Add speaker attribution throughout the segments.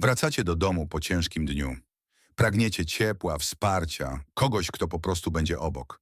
Speaker 1: Wracacie do domu po ciężkim dniu. Pragniecie ciepła, wsparcia, kogoś, kto po prostu będzie obok.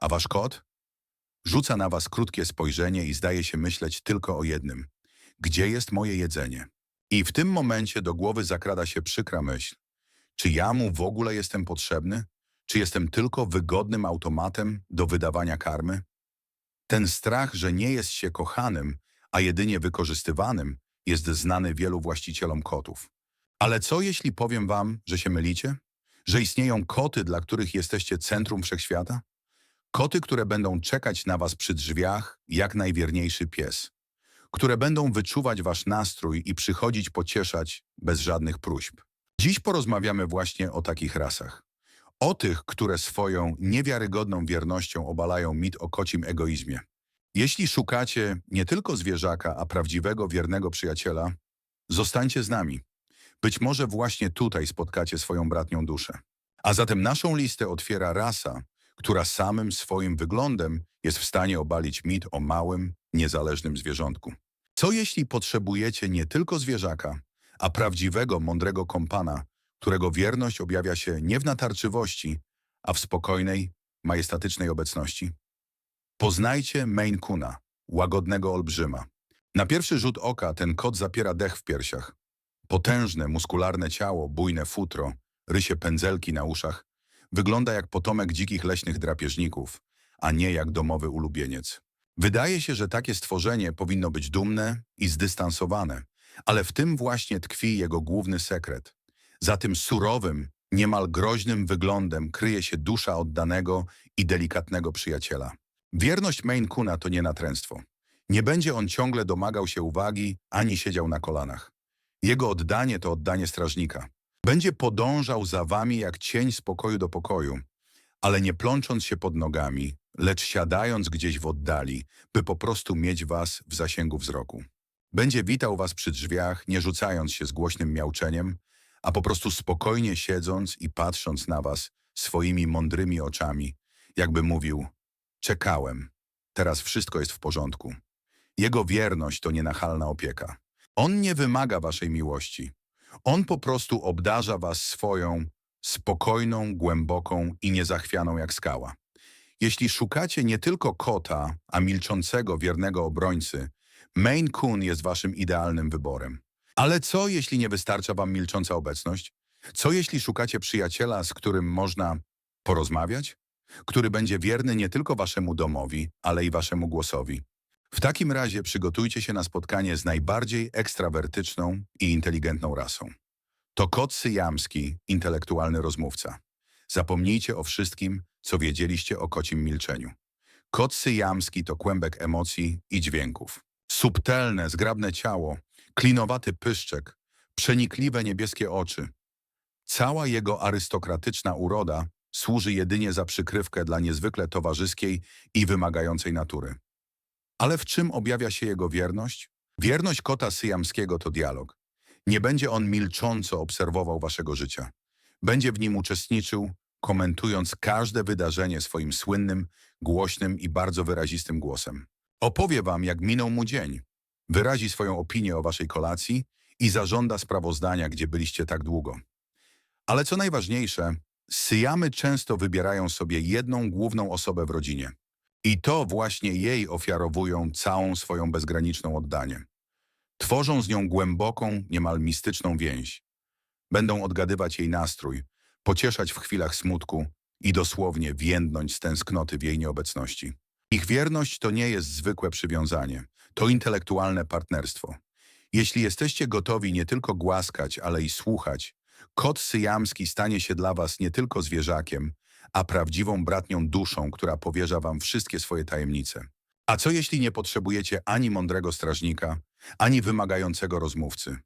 Speaker 1: A wasz kot? Rzuca na was krótkie spojrzenie i zdaje się myśleć tylko o jednym. Gdzie jest moje jedzenie? I w tym momencie do głowy zakrada się przykra myśl. Czy ja mu w ogóle jestem potrzebny? Czy jestem tylko wygodnym automatem do wydawania karmy? Ten strach, że nie jest się kochanym, a jedynie wykorzystywanym, jest znany wielu właścicielom kotów. Ale co jeśli powiem wam, że się mylicie? Że istnieją koty, dla których jesteście centrum wszechświata? Koty, które będą czekać na was przy drzwiach, jak najwierniejszy pies. Które będą wyczuwać wasz nastrój i przychodzić pocieszać bez żadnych próśb. Dziś porozmawiamy właśnie o takich rasach. O tych, które swoją niewiarygodną wiernością obalają mit o kocim egoizmie. Jeśli szukacie nie tylko zwierzaka, a prawdziwego, wiernego przyjaciela, zostańcie z nami. Być może właśnie tutaj spotkacie swoją bratnią duszę. A zatem naszą listę otwiera rasa, która samym swoim wyglądem jest w stanie obalić mit o małym, niezależnym zwierzątku. Co jeśli potrzebujecie nie tylko zwierzaka, a prawdziwego, mądrego kompana, którego wierność objawia się nie w natarczywości, a w spokojnej, majestatycznej obecności? Poznajcie Maine Coona, łagodnego olbrzyma. Na pierwszy rzut oka ten kot zapiera dech w piersiach. Potężne, muskularne ciało, bujne futro, rysie pędzelki na uszach. Wygląda jak potomek dzikich leśnych drapieżników, a nie jak domowy ulubieniec. Wydaje się, że takie stworzenie powinno być dumne i zdystansowane, ale w tym właśnie tkwi jego główny sekret. Za tym surowym, niemal groźnym wyglądem kryje się dusza oddanego i delikatnego przyjaciela. Wierność Maine Coona to nie natręctwo. Nie będzie on ciągle domagał się uwagi, ani siedział na kolanach. Jego oddanie to oddanie strażnika. Będzie podążał za wami jak cień z pokoju do pokoju, ale nie plącząc się pod nogami, lecz siadając gdzieś w oddali, by po prostu mieć was w zasięgu wzroku. Będzie witał was przy drzwiach, nie rzucając się z głośnym miauczeniem, a po prostu spokojnie siedząc i patrząc na was swoimi mądrymi oczami, jakby mówił Czekałem. Teraz wszystko jest w porządku. Jego wierność to nienachalna opieka. On nie wymaga waszej miłości. On po prostu obdarza was swoją spokojną, głęboką i niezachwianą jak skała. Jeśli szukacie nie tylko kota, a milczącego, wiernego obrońcy, Maine Coon jest waszym idealnym wyborem. Ale co, jeśli nie wystarcza wam milcząca obecność? Co, jeśli szukacie przyjaciela, z którym można porozmawiać? Który będzie wierny nie tylko waszemu domowi, ale i waszemu głosowi. W takim razie przygotujcie się na spotkanie z najbardziej ekstrawertyczną i inteligentną rasą. To kot syjamski, intelektualny rozmówca. Zapomnijcie o wszystkim, co wiedzieliście o kocim milczeniu. Kot syjamski to kłębek emocji i dźwięków. Subtelne, zgrabne ciało, klinowaty pyszczek, przenikliwe niebieskie oczy. Cała jego arystokratyczna uroda służy jedynie za przykrywkę dla niezwykle towarzyskiej i wymagającej natury. Ale w czym objawia się jego wierność? Wierność kota syjamskiego to dialog. Nie będzie on milcząco obserwował waszego życia. Będzie w nim uczestniczył, komentując każde wydarzenie swoim słynnym, głośnym i bardzo wyrazistym głosem. Opowie wam, jak minął mu dzień. Wyrazi swoją opinię o waszej kolacji i zażąda sprawozdania, gdzie byliście tak długo. Ale co najważniejsze, Syjamy często wybierają sobie jedną główną osobę w rodzinie. I to właśnie jej ofiarowują całą swoją bezgraniczną oddanie. Tworzą z nią głęboką, niemal mistyczną więź. Będą odgadywać jej nastrój, pocieszać w chwilach smutku i dosłownie więdnąć z tęsknoty w jej nieobecności. Ich wierność to nie jest zwykłe przywiązanie, to intelektualne partnerstwo. Jeśli jesteście gotowi nie tylko głaskać, ale i słuchać, Kot syjamski stanie się dla was nie tylko zwierzakiem, a prawdziwą bratnią duszą, która powierza wam wszystkie swoje tajemnice. A co jeśli nie potrzebujecie ani mądrego strażnika, ani wymagającego rozmówcy?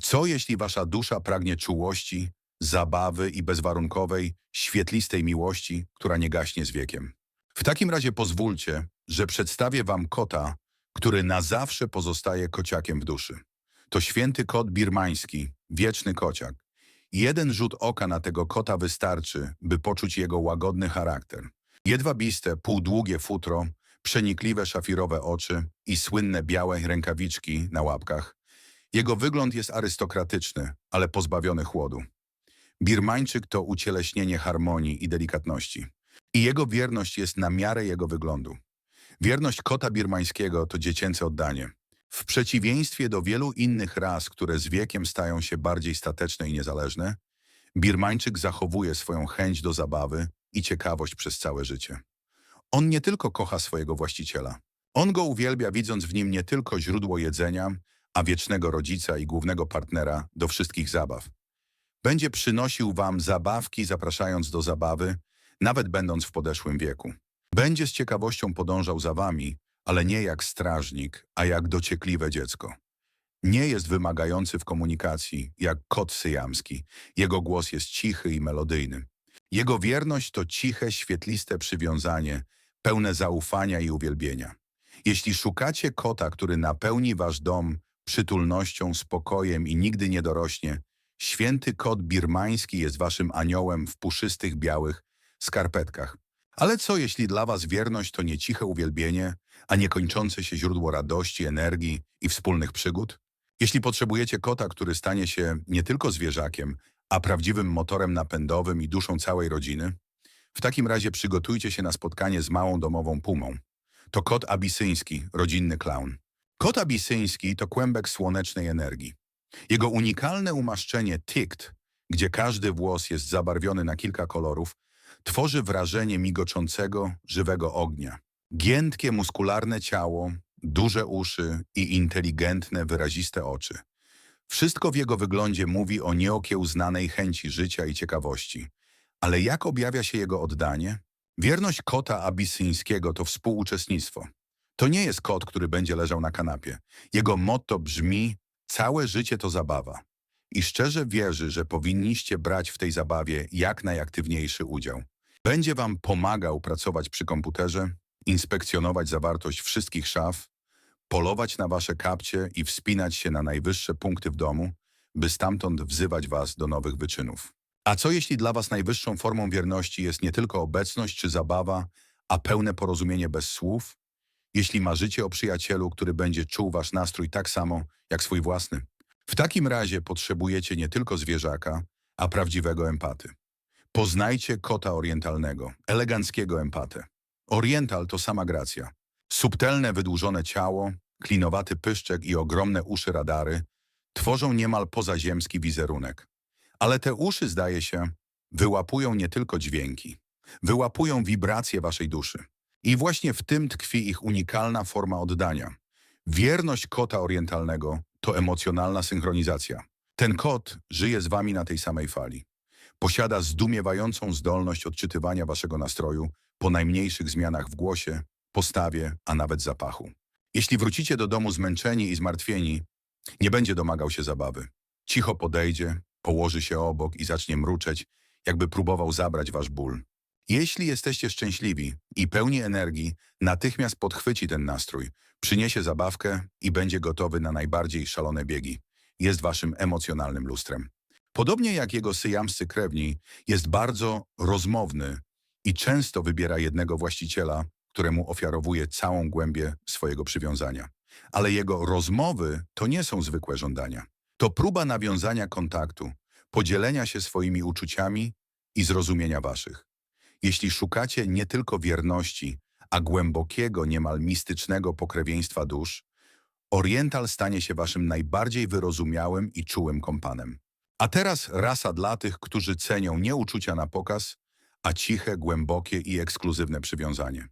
Speaker 1: Co jeśli wasza dusza pragnie czułości, zabawy i bezwarunkowej, świetlistej miłości, która nie gaśnie z wiekiem? W takim razie pozwólcie, że przedstawię wam kota, który na zawsze pozostaje kociakiem w duszy. To święty kot birmański, wieczny kociak, Jeden rzut oka na tego kota wystarczy, by poczuć jego łagodny charakter. Jedwabiste, półdługie futro, przenikliwe szafirowe oczy i słynne białe rękawiczki na łapkach. Jego wygląd jest arystokratyczny, ale pozbawiony chłodu. Birmańczyk to ucieleśnienie harmonii i delikatności. I jego wierność jest na miarę jego wyglądu. Wierność kota birmańskiego to dziecięce oddanie. W przeciwieństwie do wielu innych ras, które z wiekiem stają się bardziej stateczne i niezależne, Birmańczyk zachowuje swoją chęć do zabawy i ciekawość przez całe życie. On nie tylko kocha swojego właściciela. On go uwielbia, widząc w nim nie tylko źródło jedzenia, a wiecznego rodzica i głównego partnera do wszystkich zabaw. Będzie przynosił wam zabawki, zapraszając do zabawy, nawet będąc w podeszłym wieku. Będzie z ciekawością podążał za wami, ale nie jak strażnik, a jak dociekliwe dziecko. Nie jest wymagający w komunikacji, jak kot syjamski. Jego głos jest cichy i melodyjny. Jego wierność to ciche, świetliste przywiązanie, pełne zaufania i uwielbienia. Jeśli szukacie kota, który napełni wasz dom przytulnością, spokojem i nigdy nie dorośnie, święty kot birmański jest waszym aniołem w puszystych białych skarpetkach. Ale co jeśli dla was wierność to nie ciche uwielbienie, a niekończące się źródło radości, energii i wspólnych przygód? Jeśli potrzebujecie kota, który stanie się nie tylko zwierzakiem, a prawdziwym motorem napędowym i duszą całej rodziny, w takim razie przygotujcie się na spotkanie z małą domową pumą. To kot abisyński, rodzinny klaun. Kot abisyński to kłębek słonecznej energii. Jego unikalne umaszczenie tikt, gdzie każdy włos jest zabarwiony na kilka kolorów, tworzy wrażenie migoczącego, żywego ognia. Giętkie, muskularne ciało, duże uszy i inteligentne, wyraziste oczy. Wszystko w jego wyglądzie mówi o nieokiełznanej chęci życia i ciekawości. Ale jak objawia się jego oddanie? Wierność kota abisyńskiego to współuczestnictwo. To nie jest kot, który będzie leżał na kanapie. Jego motto brzmi całe życie to zabawa. I szczerze wierzy, że powinniście brać w tej zabawie jak najaktywniejszy udział. Będzie wam pomagał pracować przy komputerze, inspekcjonować zawartość wszystkich szaf, polować na wasze kapcie i wspinać się na najwyższe punkty w domu, by stamtąd wzywać was do nowych wyczynów. A co jeśli dla was najwyższą formą wierności jest nie tylko obecność czy zabawa, a pełne porozumienie bez słów? Jeśli marzycie o przyjacielu, który będzie czuł wasz nastrój tak samo jak swój własny? W takim razie potrzebujecie nie tylko zwierzaka, a prawdziwego empaty. Poznajcie kota orientalnego, eleganckiego empatę. Oriental to sama gracja. Subtelne, wydłużone ciało, klinowaty pyszczek i ogromne uszy radary tworzą niemal pozaziemski wizerunek. Ale te uszy, zdaje się, wyłapują nie tylko dźwięki. Wyłapują wibracje waszej duszy. I właśnie w tym tkwi ich unikalna forma oddania. Wierność kota orientalnego to emocjonalna synchronizacja. Ten kot żyje z wami na tej samej fali. Posiada zdumiewającą zdolność odczytywania waszego nastroju po najmniejszych zmianach w głosie, postawie, a nawet zapachu. Jeśli wrócicie do domu zmęczeni i zmartwieni, nie będzie domagał się zabawy. Cicho podejdzie, położy się obok i zacznie mruczeć, jakby próbował zabrać wasz ból. Jeśli jesteście szczęśliwi i pełni energii, natychmiast podchwyci ten nastrój, przyniesie zabawkę i będzie gotowy na najbardziej szalone biegi. Jest waszym emocjonalnym lustrem. Podobnie jak jego syjamscy krewni, jest bardzo rozmowny i często wybiera jednego właściciela, któremu ofiarowuje całą głębię swojego przywiązania. Ale jego rozmowy to nie są zwykłe żądania. To próba nawiązania kontaktu, podzielenia się swoimi uczuciami i zrozumienia waszych. Jeśli szukacie nie tylko wierności, a głębokiego, niemal mistycznego pokrewieństwa dusz, Oriental stanie się waszym najbardziej wyrozumiałym i czułym kompanem. A teraz rasa dla tych, którzy cenią nie uczucia na pokaz, a ciche, głębokie i ekskluzywne przywiązanie.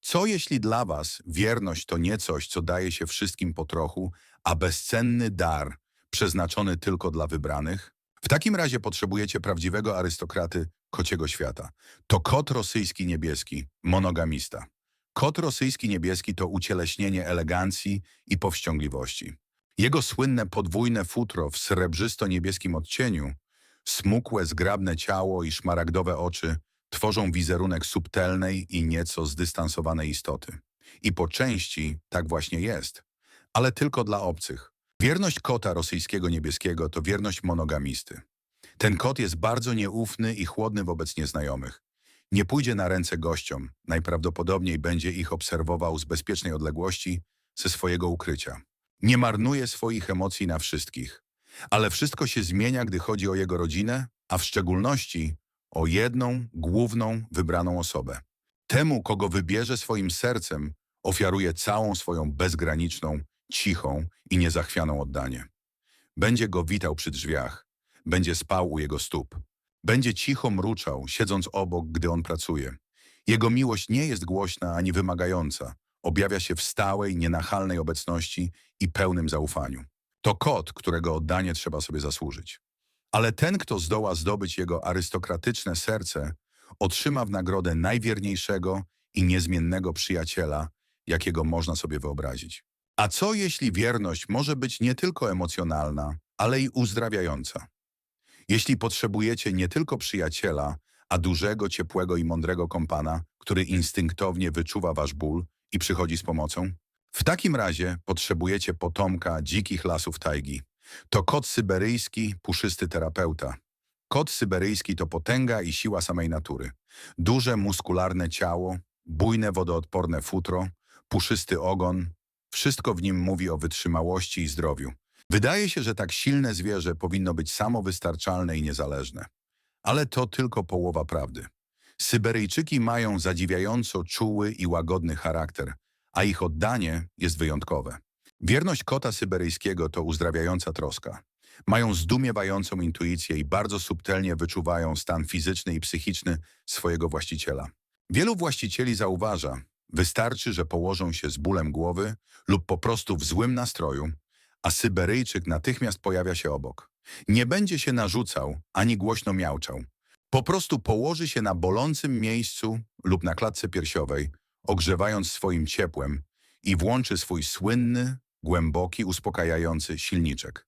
Speaker 1: Co jeśli dla was wierność to nie coś, co daje się wszystkim po trochu, a bezcenny dar, przeznaczony tylko dla wybranych? W takim razie potrzebujecie prawdziwego arystokraty kociego świata. To kot rosyjski niebieski, monogamista. Kot rosyjski niebieski to ucieleśnienie elegancji i powściągliwości. Jego słynne podwójne futro w srebrzysto-niebieskim odcieniu, smukłe, zgrabne ciało i szmaragdowe oczy tworzą wizerunek subtelnej i nieco zdystansowanej istoty. I po części tak właśnie jest, ale tylko dla obcych. Wierność kota rosyjskiego niebieskiego to wierność monogamisty. Ten kot jest bardzo nieufny i chłodny wobec nieznajomych. Nie pójdzie na ręce gościom, najprawdopodobniej będzie ich obserwował z bezpiecznej odległości, ze swojego ukrycia. Nie marnuje swoich emocji na wszystkich. Ale wszystko się zmienia, gdy chodzi o jego rodzinę, a w szczególności o jedną, główną, wybraną osobę. Temu, kogo wybierze swoim sercem, ofiaruje całą swoją bezgraniczną, cichą i niezachwianą oddanie. Będzie go witał przy drzwiach, będzie spał u jego stóp, będzie cicho mruczał, siedząc obok, gdy on pracuje. Jego miłość nie jest głośna ani wymagająca, objawia się w stałej, nienachalnej obecności i pełnym zaufaniu. To kot, którego oddanie trzeba sobie zasłużyć. Ale ten, kto zdoła zdobyć jego arystokratyczne serce, otrzyma w nagrodę najwierniejszego i niezmiennego przyjaciela, jakiego można sobie wyobrazić. A co jeśli wierność może być nie tylko emocjonalna, ale i uzdrawiająca? Jeśli potrzebujecie nie tylko przyjaciela, a dużego, ciepłego i mądrego kompana, który instynktownie wyczuwa wasz ból i przychodzi z pomocą, w takim razie potrzebujecie potomka dzikich lasów tajgi. To kot syberyjski, puszysty terapeuta. Kot syberyjski to potęga i siła samej natury. Duże, muskularne ciało, bujne, wodoodporne futro, puszysty ogon. Wszystko w nim mówi o wytrzymałości i zdrowiu. Wydaje się, że tak silne zwierzę powinno być samowystarczalne i niezależne. Ale to tylko połowa prawdy. Syberyjczyki mają zadziwiająco czuły i łagodny charakter, a ich oddanie jest wyjątkowe. Wierność kota syberyjskiego to uzdrawiająca troska. Mają zdumiewającą intuicję i bardzo subtelnie wyczuwają stan fizyczny i psychiczny swojego właściciela. Wielu właścicieli zauważa, wystarczy, że położą się z bólem głowy lub po prostu w złym nastroju, a Syberyjczyk natychmiast pojawia się obok. Nie będzie się narzucał ani głośno miauczał. Po prostu położy się na bolącym miejscu lub na klatce piersiowej, ogrzewając swoim ciepłem i włączy swój słynny, głęboki, uspokajający silniczek.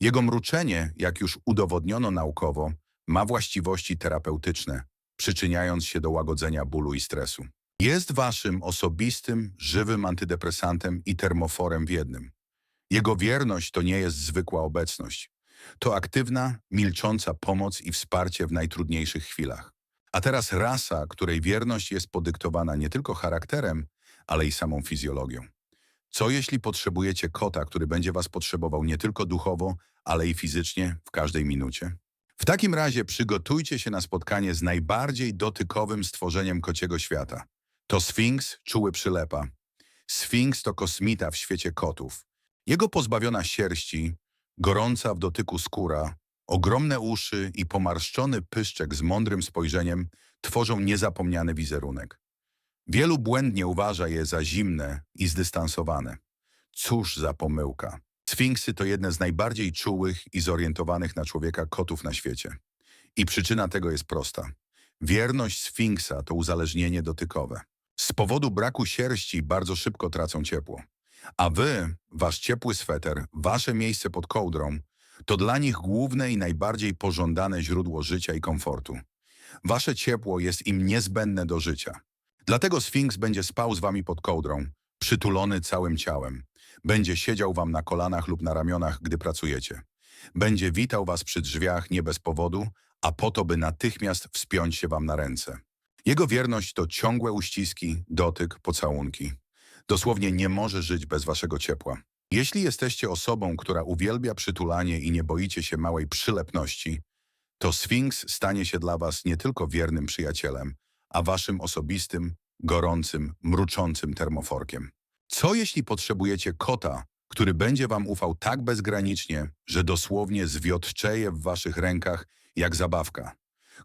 Speaker 1: Jego mruczenie, jak już udowodniono naukowo, ma właściwości terapeutyczne, przyczyniając się do łagodzenia bólu i stresu. Jest waszym osobistym, żywym antydepresantem i termoforem w jednym. Jego wierność to nie jest zwykła obecność. To aktywna, milcząca pomoc i wsparcie w najtrudniejszych chwilach. A teraz rasa, której wierność jest podyktowana nie tylko charakterem, ale i samą fizjologią. Co jeśli potrzebujecie kota, który będzie was potrzebował nie tylko duchowo, ale i fizycznie w każdej minucie? W takim razie przygotujcie się na spotkanie z najbardziej dotykowym stworzeniem kociego świata. To Sfinks, czuły przylepa. Sfinks to kosmita w świecie kotów. Jego pozbawiona sierści, gorąca w dotyku skóra, ogromne uszy i pomarszczony pyszczek z mądrym spojrzeniem tworzą niezapomniany wizerunek. Wielu błędnie uważa je za zimne i zdystansowane. Cóż za pomyłka. Sfinksy to jedne z najbardziej czułych i zorientowanych na człowieka kotów na świecie. I przyczyna tego jest prosta. Wierność Sfinksa to uzależnienie dotykowe. Z powodu braku sierści bardzo szybko tracą ciepło. A wy, wasz ciepły sweter, wasze miejsce pod kołdrą, to dla nich główne i najbardziej pożądane źródło życia i komfortu. Wasze ciepło jest im niezbędne do życia. Dlatego Sfinks będzie spał z wami pod kołdrą, przytulony całym ciałem. Będzie siedział wam na kolanach lub na ramionach, gdy pracujecie. Będzie witał was przy drzwiach nie bez powodu, a po to, by natychmiast wspiąć się wam na ręce. Jego wierność to ciągłe uściski, dotyk, pocałunki. Dosłownie nie może żyć bez waszego ciepła. Jeśli jesteście osobą, która uwielbia przytulanie i nie boicie się małej przylepności, to Sfinks stanie się dla was nie tylko wiernym przyjacielem, a waszym osobistym, gorącym, mruczącym termoforkiem. Co jeśli potrzebujecie kota, który będzie wam ufał tak bezgranicznie, że dosłownie zwiotczeje w waszych rękach jak zabawka?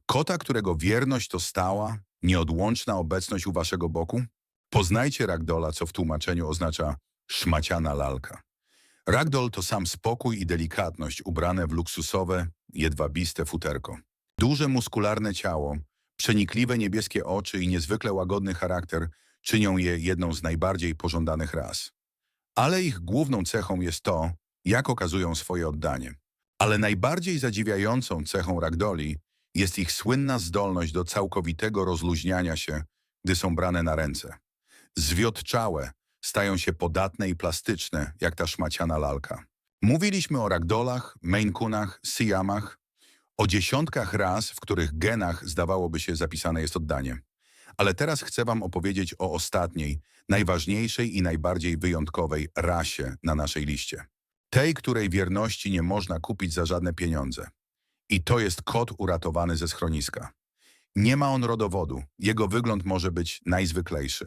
Speaker 1: Kota, którego wierność to stała, nieodłączna obecność u waszego boku? Poznajcie ragdola, co w tłumaczeniu oznacza szmaciana lalka. Ragdoll to sam spokój i delikatność ubrane w luksusowe, jedwabiste futerko. Duże muskularne ciało, przenikliwe niebieskie oczy i niezwykle łagodny charakter czynią je jedną z najbardziej pożądanych ras. Ale ich główną cechą jest to, jak okazują swoje oddanie. Ale najbardziej zadziwiającą cechą ragdoli jest ich słynna zdolność do całkowitego rozluźniania się, gdy są brane na ręce. Zwiotczałe, stają się podatne i plastyczne, jak ta szmaciana lalka. Mówiliśmy o ragdolach, Maine Coonach, Siamach, o dziesiątkach ras, w których genach zdawałoby się zapisane jest oddanie. Ale teraz chcę wam opowiedzieć o ostatniej, najważniejszej i najbardziej wyjątkowej rasie na naszej liście. Tej, której wierności nie można kupić za żadne pieniądze. I to jest kot uratowany ze schroniska. Nie ma on rodowodu, jego wygląd może być najzwyklejszy.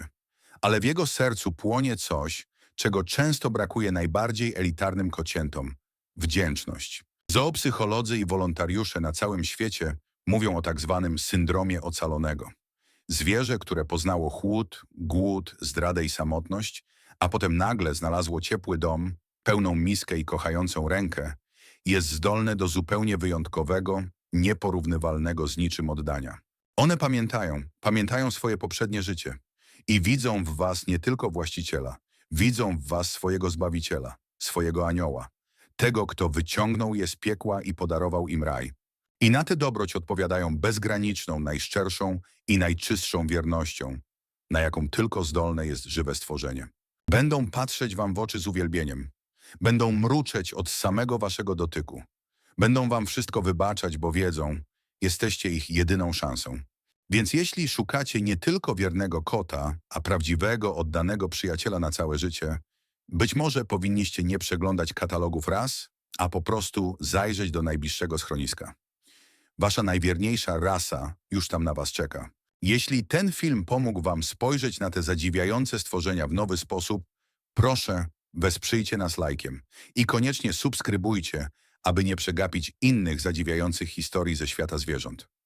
Speaker 1: Ale w jego sercu płonie coś, czego często brakuje najbardziej elitarnym kociętom – wdzięczność. Zoopsycholodzy i wolontariusze na całym świecie mówią o tak zwanym syndromie ocalonego. Zwierzę, które poznało chłód, głód, zdradę i samotność, a potem nagle znalazło ciepły dom, pełną miskę i kochającą rękę, jest zdolne do zupełnie wyjątkowego, nieporównywalnego z niczym oddania. One pamiętają, pamiętają swoje poprzednie życie i widzą w was nie tylko właściciela, widzą w was swojego Zbawiciela, swojego anioła, tego, kto wyciągnął je z piekła i podarował im raj. I na tę dobroć odpowiadają bezgraniczną, najszczerszą i najczystszą wiernością, na jaką tylko zdolne jest żywe stworzenie. Będą patrzeć wam w oczy z uwielbieniem, będą mruczeć od samego waszego dotyku, będą wam wszystko wybaczać, bo wiedzą, jesteście ich jedyną szansą. Więc jeśli szukacie nie tylko wiernego kota, a prawdziwego, oddanego przyjaciela na całe życie, być może powinniście nie przeglądać katalogów ras, a po prostu zajrzeć do najbliższego schroniska. Wasza najwierniejsza rasa już tam na was czeka. Jeśli ten film pomógł wam spojrzeć na te zadziwiające stworzenia w nowy sposób, proszę, wesprzyjcie nas lajkiem i koniecznie subskrybujcie, aby nie przegapić innych zadziwiających historii ze świata zwierząt.